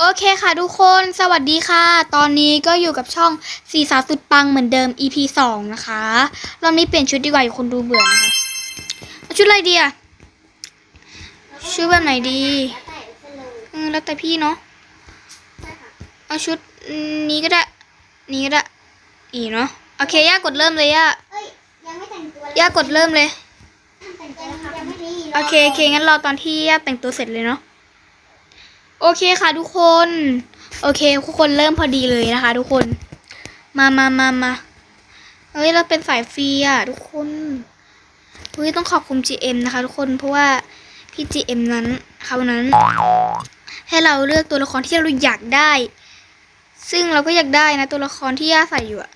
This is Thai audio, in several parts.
โอเคค่ะทุกคนสวัสดีค่ะ ตอนนี้ก็อยู่กับช่องสีสาวสุดปังเหมือนเดิม EP สองนะคะรอบนี้เปลี่ยนชุดดีกว่าอยู่คนดูเบื่อนะคะเอาชุดอะไรดีอะชุดแบบไหนดีเออแล้วแต่พี่เนาะเอาชุดนี้ก็ได้ นี้ก็ได้อีเนาะโอเคย่ากดเริ่มเลยย่าเอ้ยยังไม่แต่งตัวเลยย่ากดเริ่มเลยแต่งตัวแล้วค่ะยังไม่มีโอเคโอเคงั้นรอตอนที่ย่าแต่งตัวเสร็จเลยเนาะ โอเคค่ะทุกคน โอเคทุกคนเริ่มพอดีเลยนะคะ ทุกคน มามามามาเฮ้ยเราเป็นสายฟรีอะทุกคนเฮ้ยต้องขอบคุณ GM นะคะ ทุกคนเพราะว่าพี่ GM นั้นเขานั้น ให้เราเลือกตัวละครที่เราอยากได้ ซึ่งเราก็อยากได้นะตัวละครที่ย่าใส่อยู่อะ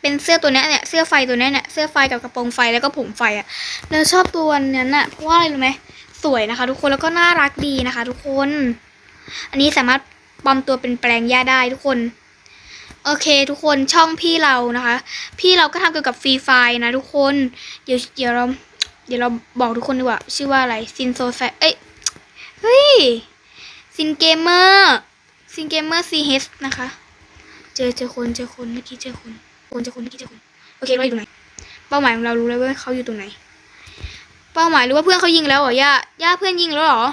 เป็นเสื้อตัวนี้เนี่ยเสื้อไฟตัวนี้เนี่ยเสื้อไฟกับกระโปรงไฟแล้วก็ผมไฟอะเราชอบตัวนั้นอะเพราะว่าอะไรรู้ไหมสวยนะคะ ทุกคนแล้วก็น่ารักดีนะคะ ทุกคน อันนี้สามารถปลอมตัวเป็นแปลงย่าได้ทุกคน โอเคทุกคนช่องพี่เรานะคะ พี่เราก็ทำเกี่ยวกับฟรีไฟนะทุกคน เดี๋ยวเดี๋ยวเราเดี๋ยวเราบอกทุกคนดีกว่า ชื่อว่าอะไรซินโซแฟเอ้ยเฮ้ยซินเกมเมอร์ซินเกมเมอร์ซีเฮสนะคะ เจอเจอคนเจอคนเมื่อกี้เจอคนคนเจอคนเมื่อกี้เจอคนโอเคเราอยู่ตรงไหนเป้าหมายของเรารู้แล้วว่าเขาอยู่ตรงไหน เป้าหมายหรือว่าเพื่อนเขายิงแล้วเหรอย่าย่าเพื่อนยิงแล้วเหรอ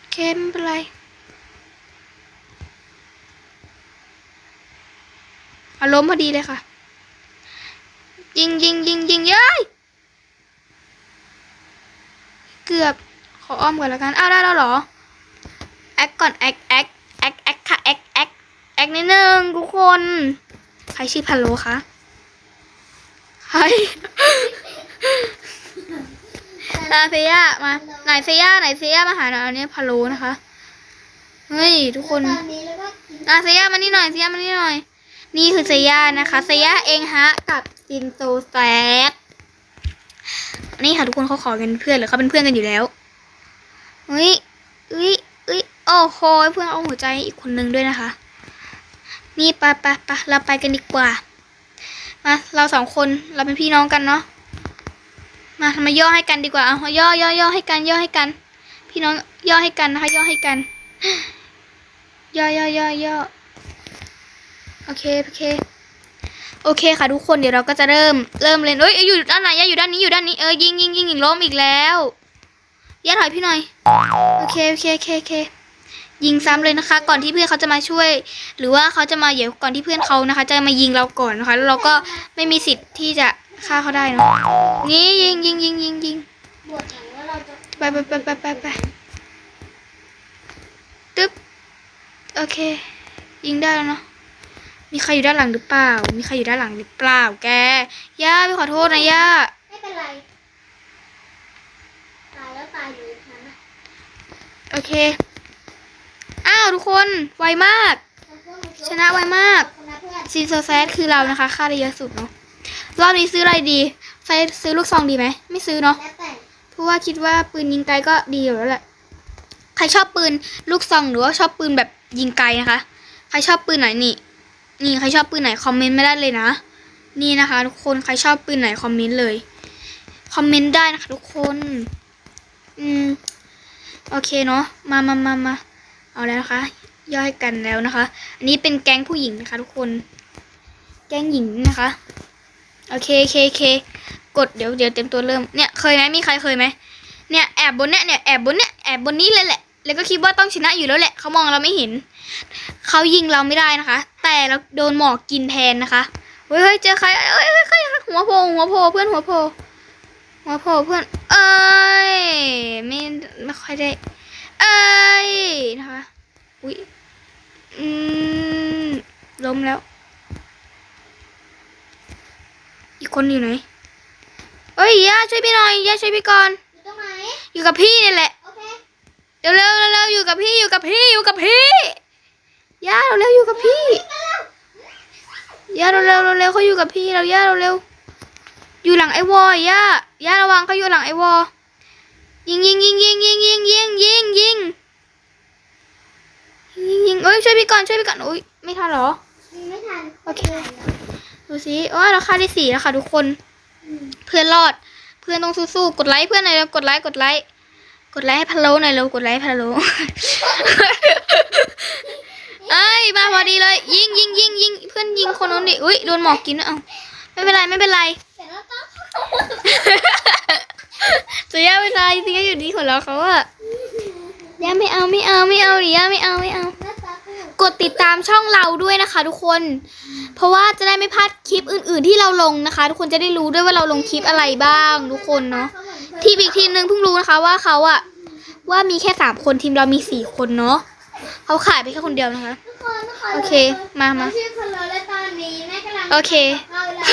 โอเค ไม่เป็นไรอารมณ์พอดีเลยค่ะ ยิงยิงยิงยิงเย้ยเกือบขออ้อมก่อนล้วกันอ้าวได้แล้วหรอแอคก่อนแอคแอคแอคแอคค่ะแอคแอคแอคนิดนึงทุกคนใครชื่อพัลโลคะใคร นาเซียมาไหนเซียไหนเซียมาหาหน่อยอันนี้พัลโลนะคะเฮ้ยทุกคนอะเซียมานี่หน่อยเซียมานี่หน่อย นี่คือเซียนะคะเซียเองฮะกับซินโซแซดนี่ค่ะทุกคนเขาขอกันเพื่อนหรือเขาเป็นเพื่อนกันอยู่แล้วเฮ้ยเอ้ยเอ้ยโอ้โหเพื่อนเอาหัวใจอีกคนนึงด้วยนะคะ นี่ไปไปไปเราไปกันดีกว่ามาเราสองคนเราเป็นพี่น้องกันเนาะ มาทำมาย่อให้กันดีกว่าเอาย่อย่อย่อให้กันย่อให้กัน พี่น้องย่อให้กันนะคะย่อให้กัน ย่อย่อย่อย่อโอเคโอเค โอเคค่ะทุกคนเดี๋ยวเราก็จะเริ่มเริ่มเล่นเอ้ยอยู่ด้านไหนย่าอยู่ด้านนี้อยู่ด้านนี้เออยิงยิงยิงยิงล้มอีกแล้วย่าถอยพี่หน่อยโอเคโอเคโอเคโอเคยิงซ้ำเลยนะคะ ก่อนที่เพื่อนเขาจะมาช่วย หรือว่าเขาจะมาเดี๋ยวก่อนที่เพื่อนเขานะคะ จะมายิงเราก่อนนะคะแล้วเราก็ไม่มีสิทธิ์ที่จะ ฆ่าเขาได้เนอะนี่ยิงยิงยิงยิงยิงบวชหนังว่าเราจะไปไปไปไปไปไปตึ๊บโอเค ยิงได้แล้วเนาะมีใครอยู่ด้านหลังหรือเปล่า มีใครอยู่ด้านหลังหรือเปล่า แก ย่าพี่ขอโทษนะย่า ไม่เป็นไร ตายแล้วตายอยู่อย่างนั้นนะโอเค อ้าวทุกคน ไวมาก ชนะไวมากขอบคุณนะเพื่อนซีโซแซดคือเรานะคะ ค่าได้เยอะสุดเนาะ รอบนี้ซื้ออะไรดีใส่ซื้อลูกซองดีไหม ไม่ซื้อเนาะแล้วแต่เพราะว่าคิดว่าปืนยิงไกลก็ดีอยู่แล้วแหละ ใครชอบปืนลูกซองหรือว่าชอบปืนแบบยิงไกลนะคะ ใครชอบปืนไหนนี่ นี่ใครชอบปืนไหนคอมเมนต์ไม่ได้เลยนะ นี่นะคะ ทุกคนใครชอบปืนไหนคอมเมนต์เลย คอมเมนต์ได้นะคะ ทุกคน อืม โอเคเนาะ มามามามาเอาแล้วนะคะ ย่อยกันแล้วนะคะ อันนี้เป็นแก๊งผู้หญิงนะคะ ทุกคน แก๊งหญิงนะคะ โอเคโอเคโอเคกดเดี๋ยวเดี๋ยวเต็มตัวเริ่มเนี่ยเคยไหมมีใครเคยไหมเนี่ยแอบบนเนี่ยเนี่ยแอบบนเนี่ยแอบบนนี้เลยแหละ แล้วก็คิดว่าต้องชนะอยู่แล้วแหละเขามองเราไม่เห็นเขายิงเราไม่ได้นะคะ แต่เราโดนหมอกกินแทนนะคะเฮ้ยเจอใครเอ้ยเฮ้ยใครหัวโผล่หัวโผล่เพื่อนหัวโผล่หัวโผล่เพื่อน เอ้ยไม่ไม่ค่อยได้ เอ้ยนะคะอุ้ยอืมล้มแล้ว อีกคนอยู่ไหนเอ้ยย่าช่วยพี่หน่อยย่าช่วยพี่ก่อน อยู่ตรงไหน อยู่กับพี่นี่แหละ โอเค เร็วเร็วเร็วอยู่กับพี่อยู่กับพี่อยู่กับพี่ย่าเร็วเร็วอยู่กับพี่ย่าเร็วเร็วเร็วเร็วเขาอยู่กับพี่เราย่าเร็วเร็วอยู่หลังไอ้วอย่าย่าระวังเขาอยู่หลังไอ้วอยิงยิงยิงยิงยิงยิงยิงยิงยิงยิงยิงเอ้ยช่วยพี่ก่อนช่วยพี่ก่อนอุ้ยไม่ทันเหรอยิงไม่ทันโอเค ดูสิโอ้ยเราค่าได้สี่แล้วค่ะทุกคนอืมเพื่อนรอด เพื่อนต้องสู้ๆ กดไลค์เพื่อนหน่อยเร็วกดไลค์ กดไลค์ กดไลค์ให้พะโล้หน่อยเร็ว กดไลค์ให้พะโล้เอ้ย มาพอดีเลย ยิงยิงยิงยิงเพื่อนยิงคนนู้นดิอุ้ย โดนหมอกกินด้วยเอ้าไม่เป็นไร ไม่เป็นไรเสร็จแล้วต้องจะย่าเป็นไรสิย่าอยู่ดีของเราเขาอะย่าไม่เอาไม่เอาไม่เอาดิย่าไม่เอาไม่เอาหน้าตาก็เหมือนกดติดตามช่องเราด้วยนะคะ ทุกคน เพราะว่าจะได้ไม่พลาดคลิปอื่น ๆ ที่เราลงนะคะ ทุกคนจะได้รู้ด้วยว่าเราลงคลิปอะไรบ้าง ทุกคนเนาะเขาเหมือนเพื่อนทีมอีกทีมนึงเพิ่งรู้นะคะว่าเขาอะว่ามีแค่สามคนทีมเรามีสี่คนเนาะเขาขายไปแค่คนเดียวนะคะทุกคนทุกคนโอเคมามาชื่อคนเลยและตอนนี้แม่กำลังโอเคเอาแล้ว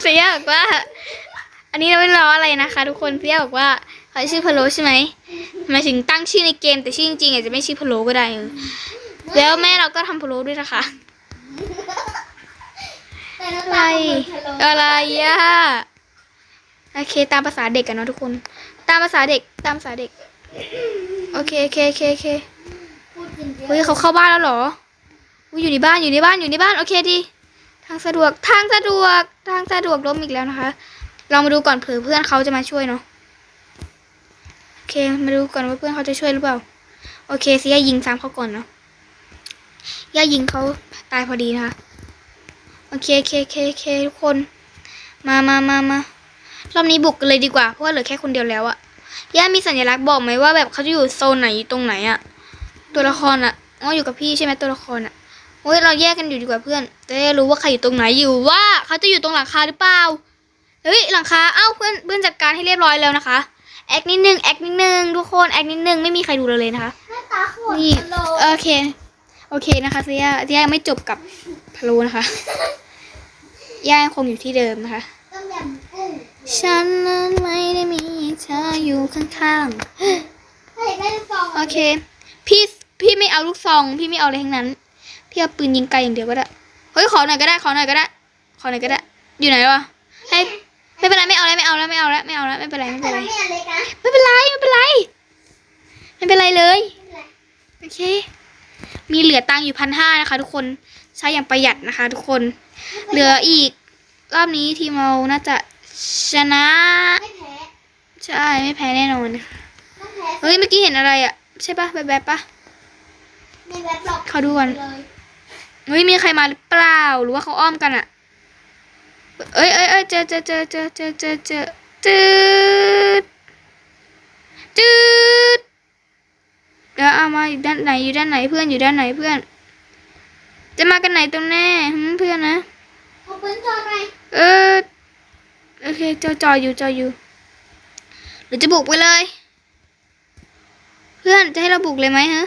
เสียบอกว่า อันนี้เราไม่ล้ออะไรนะคะ ทุกคนเสียบอกว่าเขาชื่อพะโลใช่ไหมหมายถึงตั้งชื่อในเกมแต่ชื่อจริงๆอาจจะไม่ชื่อพะโลก็ได้เออแล้วแม่เราก็ทำพะโลด้วยนะคะแต่หน้า อะไร อะไรอะโอเค ตามภาษาเด็กกันเนาะทุกคน ตามภาษาเด็ก ตามภาษาเด็ก โอเคโอเคโอเคโอเคเฮ้ยเขาเข้าบ้านแล้วเหรออุ๊ยอยู่ในบ้านอยู่ในบ้านอยู่ในบ้านโอเคดีทางสะดวกทางสะดวกทางสะดวกล้มอีกแล้วนะคะ ลองมาดูก่อนเผื่อเพื่อนเขาจะมาช่วยเนาะโอเค มาดูก่อนว่าเพื่อนเขาจะช่วยหรือเปล่า โอเคเสิย่ายิงซ้ำเขาก่อนเนาะ ย่ายิงเขาตายพอดีนะคะโอเคโอเคโอเคโอเคทุกคน มามามามารอบนี้บุกกันเลยดีกว่าเพราะว่าเหลือแค่คนเดียวแล้วอะย่ามีสัญลักษณ์บอกไหมว่าแบบเขาจะอยู่โซนไหนอยู่ตรงไหนอะตัวละครอะอ๋ออยู่กับพี่ใช่ไหมตัวละครอะโอ้ยเราแยกกันอยู่ดีกว่าเพื่อนจะได้รู้ว่าใครอยู่ตรงไหนอยู่ว่าเขาจะอยู่ตรงหลังคาหรือเปล่าเฮ้ยหลังคาเอ้าเพื่อนเพื่อนจัดการให้เรียบร้อยแล้วนะคะแอคนิดนึงแอคนิดนึงทุกคนแอคนิดนึงไม่มีใครดูเราเลยนะคะหน้าตาเขาเหมือนนี่พะโล้โอเค โอเคนะคะเซียเซียยังไม่จบกับพะโล้นะคะย่ายังคงอยู่ที่เดิมนะคะ ต้มยำกุ้งฉันนั้นไม่ได้มีเธออยู่ข้างถ้าอยากได้ลูกซองๆ โอเค พี่พี่ไม่เอาลูกซอง พี่ไม่เอาอะไรทั้งนั้น พี่เอาปืนยิงไกลอย่างเดียวก็ได้ เฮ้ยขอหน่อยก็ได้ ขอหน่อยก็ได้ ขอหน่อยก็ได้ อยู่ไหนวะให้ไม่เป็นไรไม่เอาแล้วไม่เอาแล้วไม่เอาแล้วไม่เอาแล้วไม่เป็นไรไม่แต่เป็นไรไม่อะไรกันไม่เป็นไรไม่เป็นไร ไม่เป็นไรเลยไม่เป็นไรโอเค มีเหลือตังค์อยู่พันห้านะคะ ทุกคนใช้อย่างประหยัดนะคะ ทุกคน เหลืออีกรอบนี้ทีมเราน่าจะชนะ ใช่ไม่แพ้แน่นอนเฮ้ยเมื่อกี้เห็นอะไรอะใช่ปะแบบแบบปะในแว็บหลอกขอดูก่อนเฮ้ยมีใครมาหรือเปล่าหรือว่าเขาอ้อมกันอะเอ้ยเอ้ยเอ้ยเจอเจอเจอเจอเจอเจอเจอจืดจืด เดี๋ยวเอามาอยู่ด้านไหนอยู่ด้านไหนเพื่อนอยู่ด้านไหนเพื่อน จะมากันไหนตรงแน่หึเพื่อนนะขอปืนจอหน่อยเออโอเคจอจออยู่จออยู่หรือจะบุกไปเลย เพื่อนจะให้เราบุกเลยไหมฮะ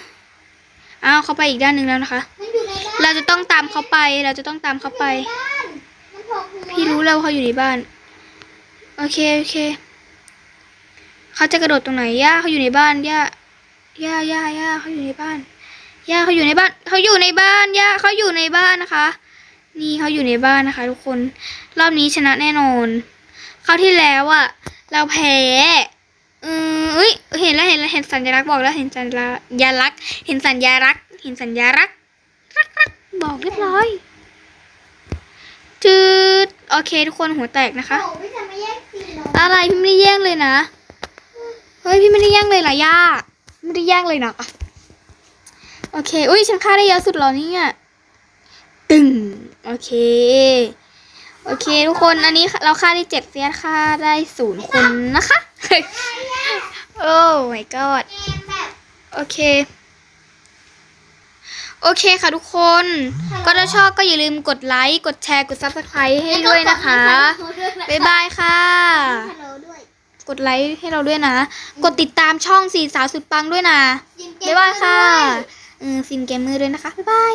อ้าวเขาไปอีกด้านหนึ่งแล้วนะคะมันอยู่ในบ้านเราจะต้องตามเขาไป เราจะต้องตามเขาไปบ้านมันโผล่หัวพี่รู้แล้วว่าเขาอยู่ในบ้าน โอเคโอเค เขาจะกระโดดตรงไหนย่าเขาอยู่ในบ้านย่า ย่าย่าย่าเขาอยู่ในบ้านย่าเขาอยู่ในบ้านเขาอยู่ในบ้านย่าเขาอยู่ในบ้านนะคะ นี่เขาอยู่ในบ้านนะคะ ทุกคนรอบนี้ชนะแน่นอนคราวที่แล้วอะเราแพ้เออเอ้ยเห็นแล้วเห็นแล้วเห็นสัญลักษณ์บอกแล้วเห็นสัญญาลักษณ์เห็นสัญญาลักษณ์เห็นสัญญาลักษณ์รักรักบอกเรียบร้อยจืดโอเคทุกคนหัวแตกนะคะโอ้พี่จะไม่แยกสีเนาะอะไรพี่ไม่ได้แย่งเลยนะ เฮ้ยพี่ไม่ได้แย่งเลยล่ะย่า ไม่ได้แย่งเลยนะ โอเค อุ้ยฉันฆ่าได้เยอะสุดหรอเนี่ยตึงโอเค โอเค ทุกคน อันนี้เราฆ่าได้เจ็ดเซียสฆ่าได้ศูนย์คนนะคะ โอ้ my god เกมแบบโอเค โอเคค่ะทุกคน ก็ถ้าชอบก็อย่าลืมกดไลค์ กดแชร์ กด subscribe ให้ด้วยนะคะ บ๊ายบายค่ะ กดไลค์ให้เราด้วยนะ กดติดตามช่องสีสาวสุดปังด้วยนะจิมเกมบ๊ายบายค่ะด้วยเออซินเกมเมอร์ด้วยนะคะ บ๊ายบาย